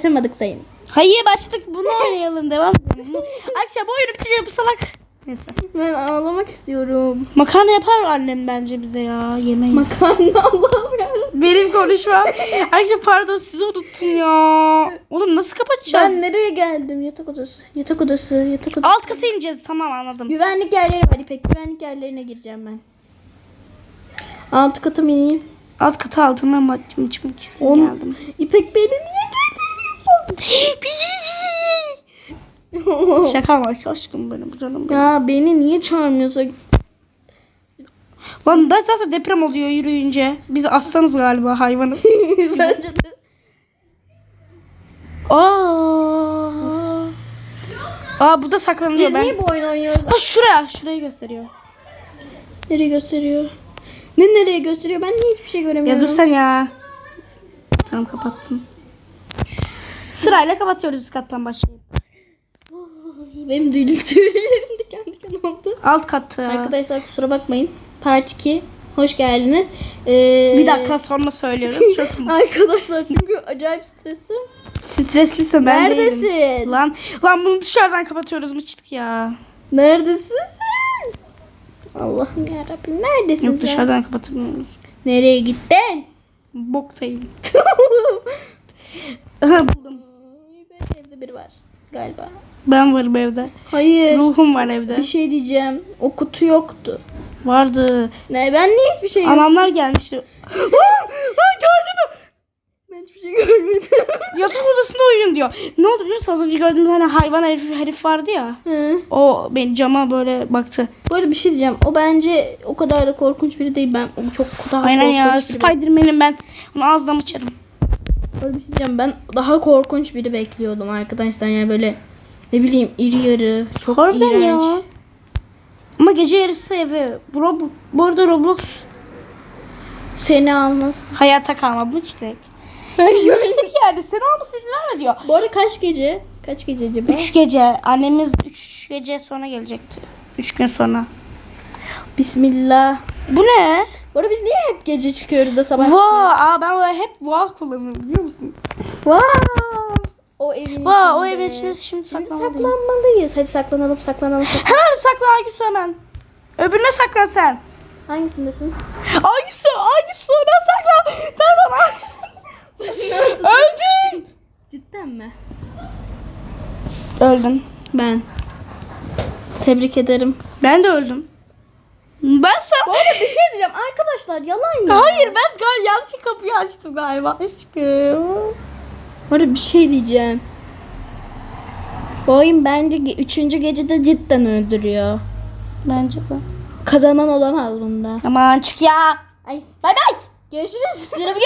başlamadık sayın. Hayır başladık bunu oynayalım devam edelim. Akşam oyunu bitecek bu salak. Neyse. Ben ağlamak istiyorum. Makarna yapar annem bence bize ya yemeyiz. Makarna Allah'ım yarabbim. Benim konuşmam. Arkadaşlar pardon sizi unuttum ya. Oğlum nasıl kapatacağız? Ben nereye geldim? Yatak odası. Yatak odası. Yatak odası. Alt kata ineceğiz tamam anladım. Güvenlik yerleri var İpek. Güvenlik yerlerine gireceğim ben. Alt kata mı ineyim? Alt kata altından maçım içmek için geldim. İpek beni niye Şaka var aşkım benim canım benim. ya beni niye çağırmıyorsun? Lan da zaten deprem oluyor yürüyünce. Biz aslanız galiba hayvanız. Bence de. Aa. Aa bu da saklanıyor Biz ben. niye bu oyun oynuyoruz? Aa şuraya, şurayı gösteriyor. Nereye gösteriyor? Ne nereye gösteriyor? Ben niye hiçbir şey göremiyorum? Ya dur sen ya. Tamam kapattım. Sırayla kapatıyoruz üst kattan başlayıp. Benim dil tüylerim diken diken oldu. Alt katı. Arkadaşlar kusura bakmayın. Part 2. Hoş geldiniz. Ee, Bir dakika sonra söylüyoruz. Çok Arkadaşlar çünkü acayip stresim. streslisin ben değilim. Neredesin? Lan, lan bunu dışarıdan kapatıyoruz mıçtık ya. Neredesin? Allah'ım yarabbim neredesin Yok sen? dışarıdan kapatmıyoruz. Nereye gittin? Boktayım. Aha buldum. Evde biri var galiba. Ben varım evde. Hayır. Ruhum var evde. Bir şey diyeceğim. O kutu yoktu. Vardı. Ne ben niye hiçbir şey Anamlar gelmişti. Aa, aa, gördün mü? Ben hiçbir şey görmedim. Yatak odasında oyun diyor. Ne oldu biliyor musun? Az önce gördüğümüz hani hayvan herif, herif vardı ya. Hı. O beni cama böyle baktı. Bu arada bir şey diyeceğim. O bence o kadar da korkunç biri değil. Ben o çok daha Aynen ya. korkunç biri. Spiderman'im ben. Onu ağzına mıçarım. Böyle bir şey diyeceğim. Ben daha korkunç biri bekliyordum arkadaşlar. Yani böyle ne bileyim iri yarı. Çok Harbiden iğrenç. ya. Ama gece yarısı eve. Bro, bu arada Roblox Seni almaz. hayata kalma mıçtık. Hayır. Mıçtık yani. Sen almasın izin verme diyor. Bu arada kaç gece? Kaç gece acaba? Üç gece. Annemiz üç gece sonra gelecekti. Üç gün sonra. Bismillah. Bu ne? Bu arada biz niye hep gece çıkıyoruz da sabah Wow. çıkıyoruz? Aa, ben böyle hep wow kullanırım biliyor musun? Wow. O evin Wow, içinde. o evin içinde şimdi Şimdi saklanmalıyım. saklanmalıyız. Hadi saklanalım saklanalım. saklanalım. Hemen saklan Aygüsü hemen. Öbürüne saklan sen. Hangisindesin? Aygüsü, Aygüsü ben saklan. Ben sana. Öldün. Cidden mi? Öldüm. Ben. Tebrik ederim. Ben de öldüm. Ben sana... Bu arada bir şey diyeceğim. Arkadaşlar yalan ya. Hayır ben gal yanlış kapıyı açtım galiba aşkım. Arada bir şey diyeceğim. Bu oyun bence ge- üçüncü gecede cidden öldürüyor. Bence bu. Kazanan olamaz bunda. Aman çık ya. Ay bay bay. Görüşürüz. Sıra bir